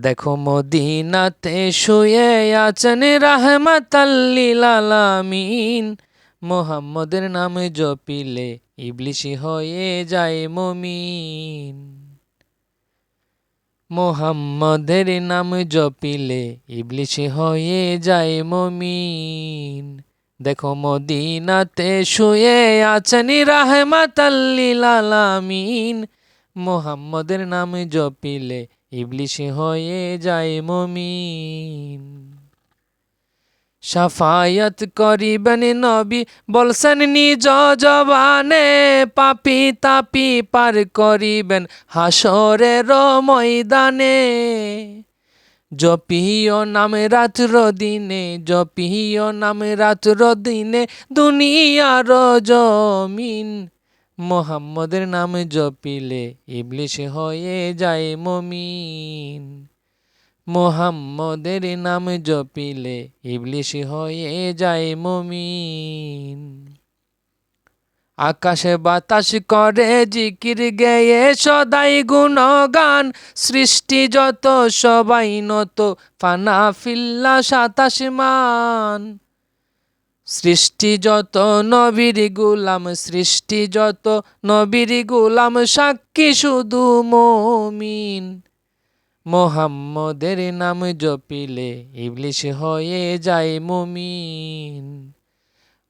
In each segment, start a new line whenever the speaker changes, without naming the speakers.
দেখো মদিনাতে শুয়ে আছেন রাহমাতাল্লিল আলামিন। মোহাম্মদের নাম জপিলে ইবলিশি হয়ে যায় মমিন। মোহাম্মদের নাম জপিলে ইবলিশি হয়ে যায় মমিন। দেখো মদিনাতে শুয়ে আছেন রাহমাতাল্লিল আলামিন। মোহাম্মদের নাম জপিলে ইবলিশি হয়ে যায় মমিন। সাফায়াত করিবেন নবী, বলছেন নিজ জবানে পাপি তাপি পার করিবেন হাসরের ময়দানে। জপিও নাম রাত্র দিনে, জপিও নাম রাত্র দিনে দুনিয়ার জমিন। মোহাম্মদের নাম জপিলে ইবলিশ হয়ে যায় মমিন। মোহাম্মদের নাম জপিলে ইবলিশ হয়ে যায় মমিন। আকাশে বাতাস করে, জিকির গেয়ে সদাই গুণগান। সৃষ্টি যত, সবাই নত ফানা ফিল্লা সাতাশ মান। সৃষ্টি যত নবীর গুলাম, সৃষ্টি যত নবীর গুলাম, সাক্ষী শুধু মমিন। মোহাম্মদের নাম জপিলে ইবলিশ হয়ে যায় মমিন।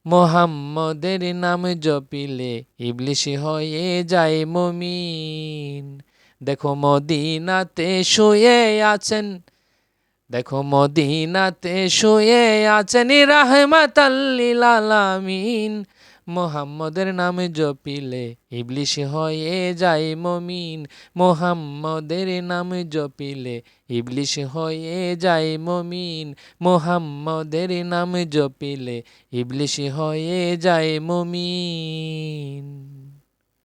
মোহাম্মদের নাম জপিলে ইবলিশ হয়ে যায় মমিন। দেখো মদিনাতে শুয়ে আছেন দেখো মদিনাতে শুয়ে আছেন রাহমাতাল্লিল আলামিন। মোহাম্মদের নাম জপিলে ইবলিশ হয়ে যায় মমিন। মোহাম্মদের নাম জপিলে ইবলিশ হয়ে যায় মমিন। মোহাম্মদের নাম জপিলে ইবলিশ হয়ে যায় মমিন।